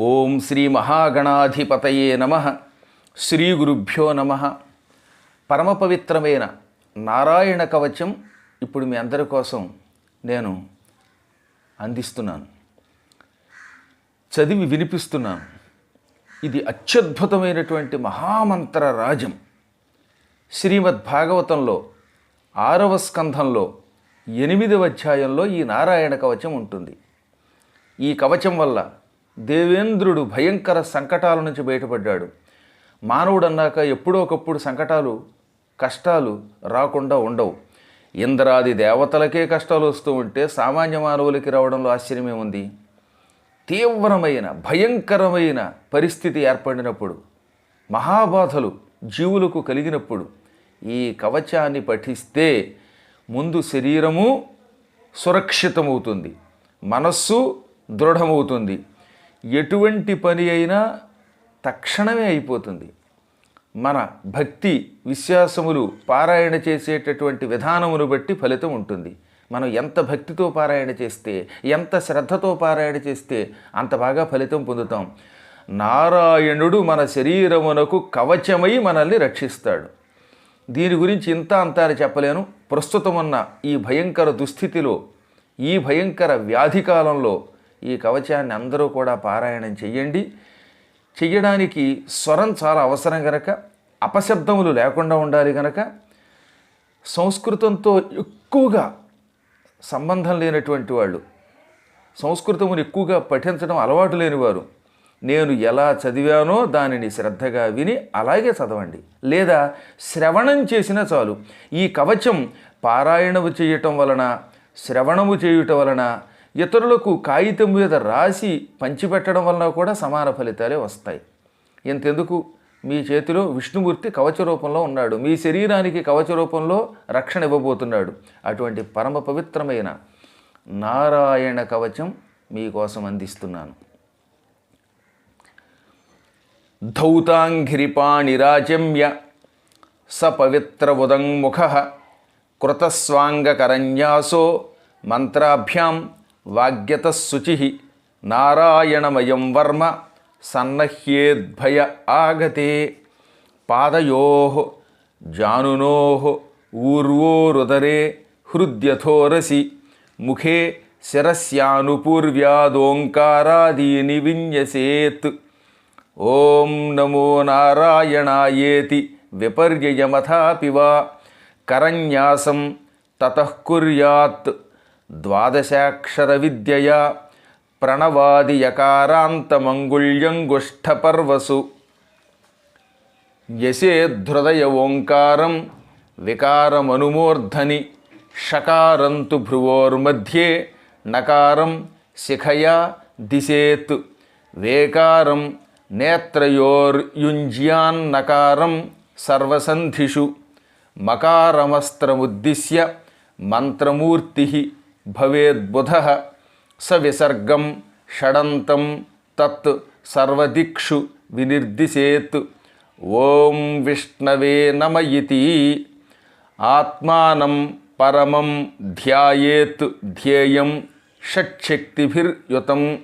ఓం శ్రీ మహాగణాధిపతయే నమ. శ్రీ గురుభ్యో నమ. పరమ పవిత్రమైన నారాయణ కవచం ఇప్పుడు మీ అందరి కోసం నేను అందిస్తున్నాను. చదివి వినిపిస్తున్నాను. ఇది అత్యద్భుతమైనటువంటి మహామంత్ర రాజం శ్రీమద్ భాగవతంలో ఆరవ స్కంధంలో ఎనిమిదవ అధ్యాయంలో ఈ నారాయణ కవచం ఉంటుంది. ఈ కవచం వల్ల దేవేంద్రుడు భయంకర సంకటాల నుంచి బయటపడ్డాడు. మానవుడు అన్నాక ఎప్పుడో ఒకప్పుడు సంకటాలు కష్టాలు రాకుండా ఉండవు. ఇంద్రాది దేవతలకే కష్టాలు వస్తూ ఉంటే సామాన్య మానవులకి రావడంలో ఆశ్చర్యమే ఉంది తీవ్రమైన భయంకరమైన పరిస్థితి ఏర్పడినప్పుడు మహాబాధలు జీవులకు కలిగినప్పుడు ఈ కవచాన్ని పఠిస్తే ముందు శరీరము సురక్షితమవుతుంది మనస్సు దృఢమవుతుంది. ఎటువంటి పని అయినా తక్షణమే అయిపోతుంది. మన భక్తి విశ్వాసములు పారాయణ చేసేటటువంటి విధానమును బట్టి ఫలితం ఉంటుంది. మనం ఎంత భక్తితో పారాయణ చేస్తే ఎంత శ్రద్ధతో పారాయణ చేస్తే అంత బాగా ఫలితం పొందుతాం. నారాయణుడు మన శరీరమునకు కవచమై మనల్ని రక్షిస్తాడు. దీని గురించి ఇంత అంతా అని చెప్పలేను. ప్రస్తుతం ఉన్న ఈ భయంకర దుస్థితిలో ఈ భయంకర వ్యాధి కాలంలో ఈ కవచాన్ని అందరూ కూడా పారాయణం చెయ్యండి. చెయ్యడానికి స్వరం చాలా అవసరం గనక అపశబ్దములు లేకుండా ఉండాలి గనక సంస్కృతంతో ఎక్కువగా సంబంధం లేనటువంటి వాళ్ళు సంస్కృతమును ఎక్కువగా పఠించడం అలవాటు లేనివారు నేను ఎలా చదివానో దానిని శ్రద్ధగా విని అలాగే చదవండి. లేదా శ్రవణం చేసినా చాలు. ఈ కవచం పారాయణము చేయటం వలన శ్రవణము చేయుట వలన ఇతరులకు కాగితం మీద రాసి పంచిపెట్టడం వలన కూడా సమాన ఫలితాలే వస్తాయి. ఇంతెందుకు? మీ చేతిలో విష్ణుమూర్తి కవచ రూపంలో ఉన్నాడు. మీ శరీరానికి కవచ రూపంలో రక్షణ ఇవ్వబోతున్నాడు. అటువంటి పరమ పవిత్రమైన నారాయణ కవచం మీకోసం అందిస్తున్నాను. ధౌతాంఘ్రిపాణిరాజమ్య స పవిత్ర ఉదంముఖ కృతస్వాంగకరన్యాసో మంత్రాభ్యాం వాగ్యత శుచి నారాయణమయం వర్మ సన్నహ్యేద్భయ ఆగతే. పాదయో జానునో ఊర్వోరుదరే హృద్యథోరసి ముఖే శిరస్యానుపూర్వ్యాదోంకారాదీని విన్యసేత్. ఓం నమో నారాయణాయేతి విపర్యయమథాపి వా. కరన్యాసం తతః కుర్యాత్. ద్వాదశాక్షర విద్యయా ప్రణవాది యకారాంతమంగుళ్యంగుష్ఠపర్వసు యసేద్ధృదయ ఓంకారం వికారమనుమూర్ధని షకారంతు భ్రువోర్మధ్యే నకారం శిఖయా దిశేత్ వేకారం నేత్రయోర్యుంజ్యాన్నకారం సర్వసంధిషు. మకారమస్త్రముద్దిశ్య మంత్రమూర్తి భవేద్బుధ స విసర్గం షడంతం తత్ సర్వదిక్షు వినిర్దిశేత్. ఓం విష్ణవే నమ ఇతి ఆత్మానం పరమం ధ్యాయేత్ ధ్యేయం షట్శక్తిభిర్యుతం.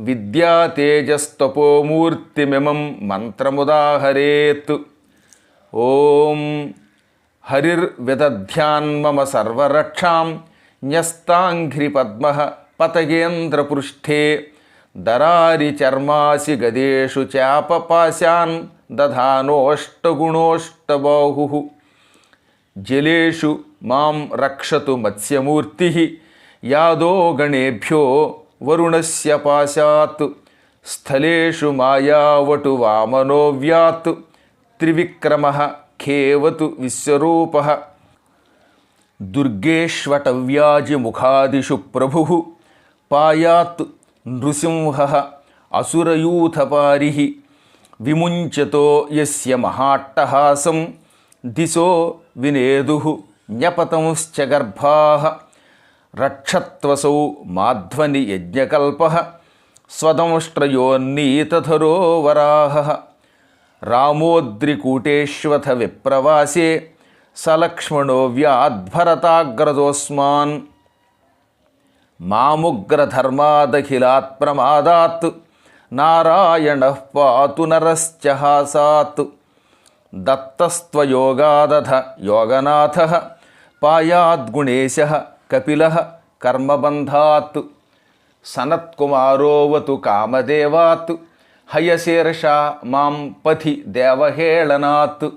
విద్యాతేజస్తపోమూర్తిమిమం మంత్రముదాహరేత్. ఓం హరిర్విదధ్యాన్మమ సర్వరక్షాం. న్యస్తాంఘ్రిపద్మ పతగేంద్రపృష్ఠే. దరారి చర్మాసి గదేషు చాపపాశాన్ దధానోష్టగుణోష్టబాహు. జలేషు మాం రక్షతు మత్స్యమూర్తి. యాదో గణేభ్యో వరుణస్య పాశాత్. స్థలేషు మాయావటు వామనోవ్యాత్. త్రివిక్రమ ఖేవతు విశ్వరూప. దుర్గేష్వటవ్యాజిముఖాదిషు ప్రభు పాయాత్ నృసింహ అసురయూథపారి విముంచతో యస్య మహాట్టహాసం దిశో వినేదు జ్ఞపతంశ్చ రక్షత్వసౌ మాధ్వని యజ్ఞకల్ప స్వదంష్ట్రయోన్నీతధరో వరాహ రామోద్రికూటేష్వథ విప్రవాసే సలక్ష్మణో వ్యాద్భరతాగ్రదోస్మాన్ మాముగ్రధర్మాదఖిలాత్ ప్రమాదాత్ నారాయణ పాతు నరశ్చహాసాత్. దత్తస్త్వయోగాదధ యోగనాథ. పాయాద్గుణేశ కపిల కర్మబంధాత్. సనత్కుమారోవతు కామదేవాత్. హయశీర్ష మాం పథి దేవహేళనాత్.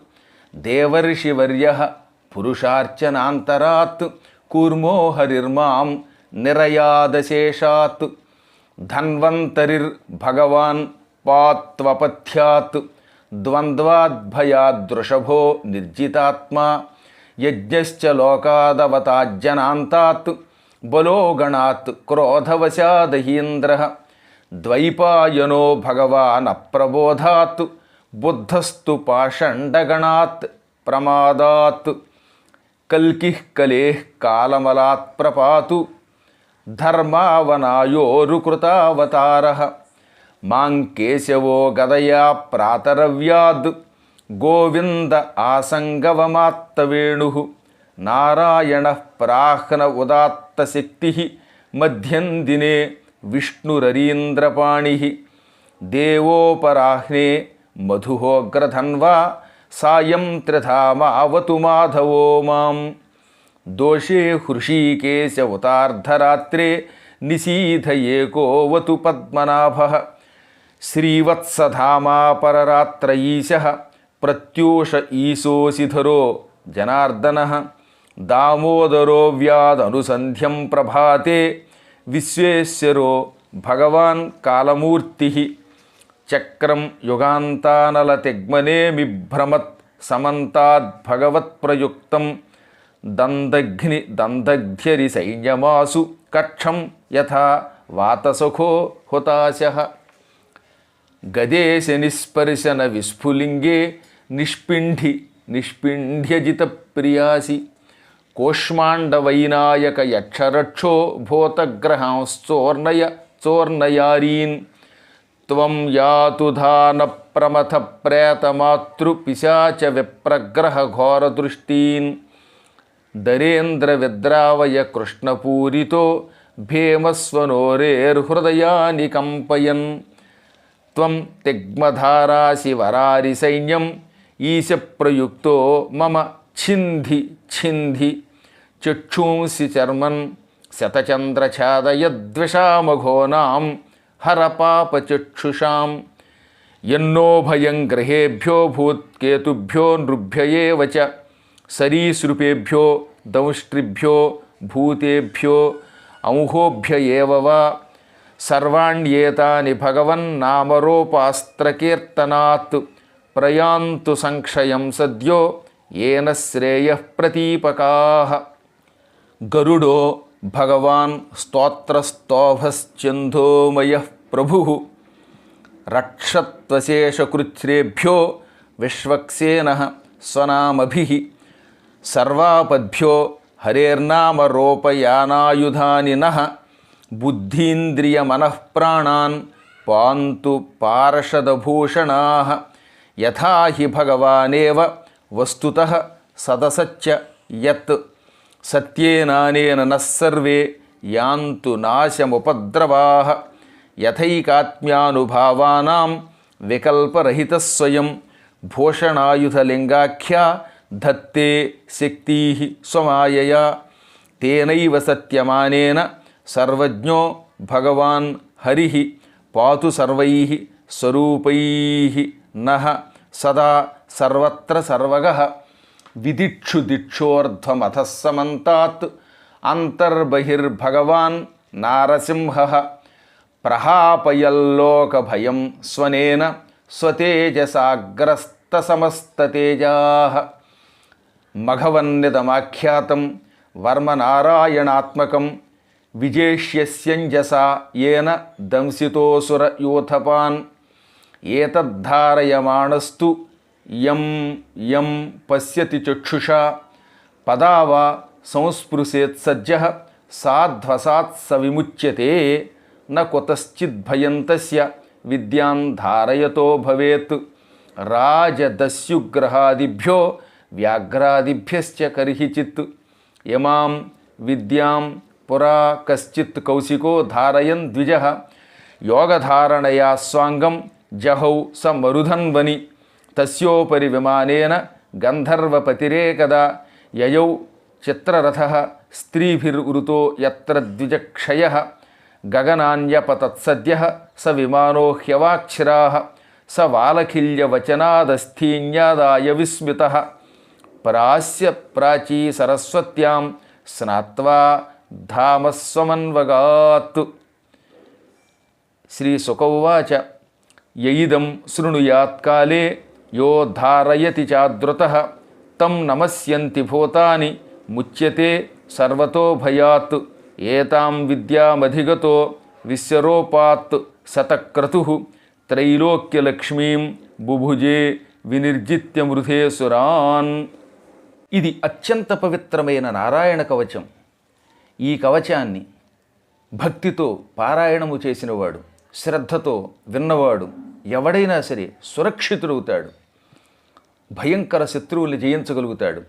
దేవర్షివర్య పురుషార్చనాంతరాత్ కూర్మో హరిర్మాం నిరయాదశేషాత్ ధన్వంతరిర్భగవాన్ పాత్వపథ్యాత్ ద్వంద్వాద్భయాదృషభో నిర్జితాత్మా యజ్ఞశ్చ లోకాదవతాజ్జనాంతాత్ బలోగణాత్ క్రోధవశాదహీంద్ర ద్వైపాయనో భగవాన్ అప్రబోధాత్ ಬುದ್ಧಸ್ತು ಪಾಷಂಡಗಣಾತ್ ಪ್ರಮಾದಾತ್. ಕಲ್ಕಿ ಕಲೇಃ ಕಾಲಮಲಾತ್ ಪ್ರಪಾತು. ಧರ್ಮಾವನಾಯೋರುಕೃತಾವತಾರ ಮಾಂಕೇಶವೋ ಗದಯ ಪ್ರಾತರವ್ಯಾದ್. ಗೋವಿಂದ ಆಸಂಗವಮಾತ್ತವೇಣು. ನಾರಾಯಣ ಪ್ರಾಹ್ನ ಉದಾತ್ತಶಕ್ತಿ. ಮಧ್ಯಂದಿನೇ ವಿಷ್ಣುರರೀಂದ್ರಪಾಣಿ. ದೇವೋಪರಾಹ್ನೇ मधुहोग्रधन्वा सायं त्रिधामावतु माधवो मोषे दोषे हृषीकेशवतार्धरात्रे को वतु पद्मनाभः। श्रीवत्सधामा पररात्रीश प्रत्यूष ईशोशिधरो जनार्दन। दामोदरो व्यादनुसन्ध्यं प्रभाते। विश्वेश्वरो भगवान् कालमूर्तिः। చక్రం యుగాంతానలతిగ్మనే బిభ్రమత్ సమంతాద్భగవత్ప్రయుక్తం దందఘ్ని దందగ్ధ్యరి సైన్యమాసు కక్షం యథా వాతసఖో హుతాశ. గదేశ నిస్పర్శన విస్ఫులింగే నిష్పిండి నిష్పిండ్యజిత ప్రియాసి కోష్మాండవైనాయక యక్షరక్షో భూతగ్రహాంశ్చోర్ణయ చోర్ణయారీన్. त्वं यातु धानप्रमथप्रेतमातृपिशाच विप्रग्रहघोरदृष्टीन्। दरेन्द्रविद्रावय कृष्णपूरितो भीमस्वनोरेर्हृदयानि कम्पयन्। त्वं ईश प्रयुक्त मम छिन्धि चक्षुंसी चर्म चर्मन् मघोना హరపాపచక్షుషాం ఎన్నో భయం గ్రహేభ్యో భూత్కేతుభ్యో నృభ్యయేవ చ సరీసృపేభ్యో దంష్ట్రిభ్యో భూతేభ్యో అంహోభ్యయేవ వా సర్వాణ్యేతాని భగవన్నామరోపాస్త్రకీర్తనాత్ ప్రయాంతు సంక్షయం సద్యో ఏన శ్రేయ ప్రతీపకా గరుడో భగవాన్ స్తోత్రస్తోభశ్చందోమయ ప్రభు. రక్షత్వశేషకృచ్ఛ్రేభ్యో విశ్వక్సేన స్వనామభి. సర్వాపద్భ్యో హరేర్నామరూపయానాయుధాని బుద్ధీంద్రియమనఃప్రాణాన్ పాంతు పార్షదభూషణా. యథా హి భగవానేవ వస్తుత సదసచ్చ యత్ సత్యేనానేన నః సర్వే యాంతు నాశముపద్రవాः యథైకాత్మ్యానుభావానాం వికల్పరహితస్వయం భూషణాయుధలింగాఖ్యా ధత్తే శక్తి స్వమాయయా తేనైవ సత్యమానేన సర్వజ్ఞో భగవాన్ హరి పాతు సర్వై స్వరూపై నహ సదా సర్వత్ర సర్వగ విదిక్షు దిక్షోర్ధ్వమథ సమంతాత్ అంతర్బహిర్భగవాన్ నారసింహ. ప్రహాపయల్లోకభయం స్వనేన స్వతేజసాగ్రస్తసమస్తతేజా. మఘవన్నిదమాఖ్యాతం వర్మనారాయణాత్మకం. విజేష్యస్యంజసా ఏన దంసితోసుర యూథపాన్. ఏతద్ధారయమాణస్తు యం యం పశ్యతి చక్షుషా పదా సంస్పృశేత్ సజ్జ సాధ్వసాత్ స విముచ్యతే న కుతశ్చిద్భయం ధారయతో భవేత్. రాజదస్యుగ్రహాదిభ్యో వ్యాఘ్రాదిభ్యశ్చ కర్హిచిత్. యమాం విద్యాం పురా కశ్చిత్ కౌశికో ధారయన్ ద్విజ యోగధారణయా స్వాంగం జహౌ స మరుధన్వని. తస్యోపరి విమానేన గంధర్వపతిరేకదా యయౌ చిత్రరథ స్త్రీభిరుతో ఎత్ర ద్విజక్షయ గగనాన్యపతత్సద్య స విమానో హ్యవాక్షిరా స వాలఖిల్యవచనాదస్థీన్యాదాయ విస్మిత పరాస్య ప్రాచీ సరస్వత్యాం స్నాత్వా ధామస్వమన్వగాత్ శ్రీ సుకౌవాచ యయిదం శృణుయాత్కాలే యో ధారయతి చాదృత తం నమస్యంతి భూతాని ముచ్యతే సర్వతో భయాత్ ఏతాం విద్యామధిగతో విశ్వరోపాత్ శతక్రతు త్రైలోక్యలక్ష్మీం బుభుజే వినిర్జిత్యమృధే సురాన్ ఇది అత్యంత పవిత్రమైన నారాయణ కవచం. ఈ కవచాన్ని భక్తితో పారాయణము చేసినవాడు శ్రద్ధతో విన్నవాడు ఎవడైనా సరే సురక్షితుడవుతాడు. భయంకర శత్రువుల్ని జయించగలుగుతాడు.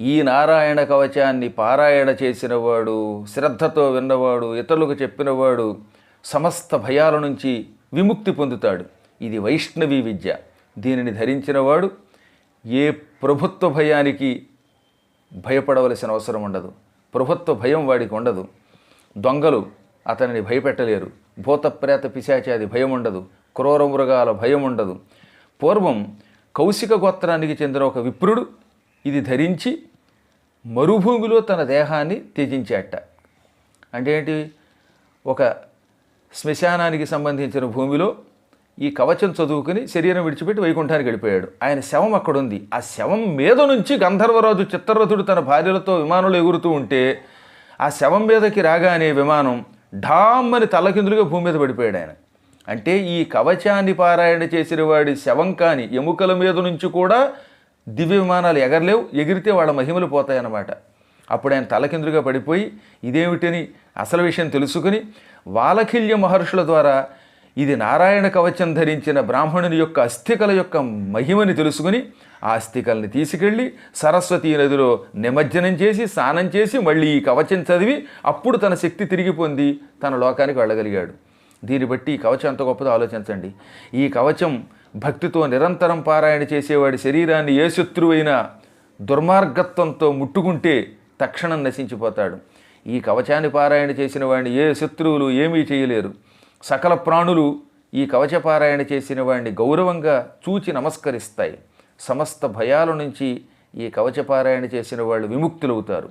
ఈ నారాయణ కవచాన్ని పారాయణ చేసినవాడు శ్రద్ధతో విన్నవాడు ఇతరులకు చెప్పినవాడు సమస్త భయాల నుంచి విముక్తి పొందుతాడు. ఇది వైష్ణవీ విద్య. దీనిని ధరించినవాడు ఏ ప్రభుత్వ భయానికి భయపడవలసిన అవసరం ఉండదు. ప్రభుత్వ భయం వాడికి ఉండదు. దొంగలు అతనిని భయపెట్టలేరు. భూతప్రేత పిశాచాది భయం ఉండదు. క్రూర మృగాల భయం ఉండదు. పూర్వం కౌశిక గోత్రానికి చెందిన ఒక విప్రుడు ఇది ధరించి మరుభూమిలో తన దేహాన్ని త్యజించాట. అంటే ఏంటి? ఒక శ్మశానానికి సంబంధించిన భూమిలో ఈ కవచం చదువుకుని శరీరం విడిచిపెట్టి వైకుంఠానికి వెళ్ళిపోయాడు. ఆయన శవం అక్కడ ఉంది ఆ శవం మీద నుంచి గంధర్వరాజు చిత్రరథుడు తన భార్యలతో విమానంలో ఎగురుతూ ఉంటే ఆ శవం మీదకి రాగానే విమానం ఢామ్మని తలకిందులుగా భూమి మీద పడిపోయాడు ఆయన. అంటే ఈ కవచాన్ని పారాయణ చేసిన వాడి శవం కాని ఎముకల మీద నుంచి కూడా దివ్య విమానాలు ఎగరలేవు ఎగిరితే వాళ్ళ మహిమలు పోతాయన్నమాట. అప్పుడు ఆయన తలకిందులుగా పడిపోయి ఇదేమిటని అసలు విషయం తెలుసుకుని వాలఖిల్య మహర్షుల ద్వారా ఇది నారాయణ కవచం ధరించిన బ్రాహ్మణుని యొక్క అస్థికల యొక్క మహిమని తెలుసుకుని ఆ అస్థికల్ని తీసుకెళ్ళి సరస్వతీ నదిలో నిమజ్జనం చేసి స్నానం చేసి మళ్ళీ ఈ కవచం చదివి అప్పుడు తన శక్తి తిరిగి పొంది తన లోకానికి వెళ్ళగలిగాడు. దీన్ని బట్టి ఈ కవచం ఎంత గొప్పదో ఆలోచించండి. ఈ కవచం భక్తితో నిరంతరం పారాయణ చేసేవాడి శరీరాన్ని ఏ శత్రువైనా దుర్మార్గత్వంతో ముట్టుకుంటే తక్షణం నశించిపోతాడు. ఈ కవచాన్ని పారాయణ చేసిన వాడిని ఏ శత్రువులు ఏమీ చేయలేరు. సకల ప్రాణులు ఈ కవచ పారాయణ చేసిన వాడిని గౌరవంగా చూచి నమస్కరిస్తాయి. సమస్త భయాల నుంచి ఈ కవచ పారాయణ చేసిన వాళ్ళు విముక్తులవుతారు.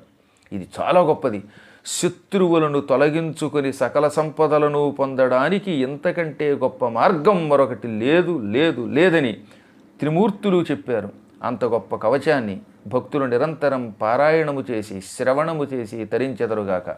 ఇది చాలా గొప్పది. శత్రువులను తొలగించుకొని సకల సంపదలను పొందడానికి ఇంతకంటే గొప్ప మార్గం మరొకటి లేదు లేదు లేదని త్రిమూర్తులు చెప్పారు. అంత గొప్ప కవచాన్ని భక్తులు నిరంతరం పారాయణము చేసి శ్రవణము చేసి తరించెదరుగాక.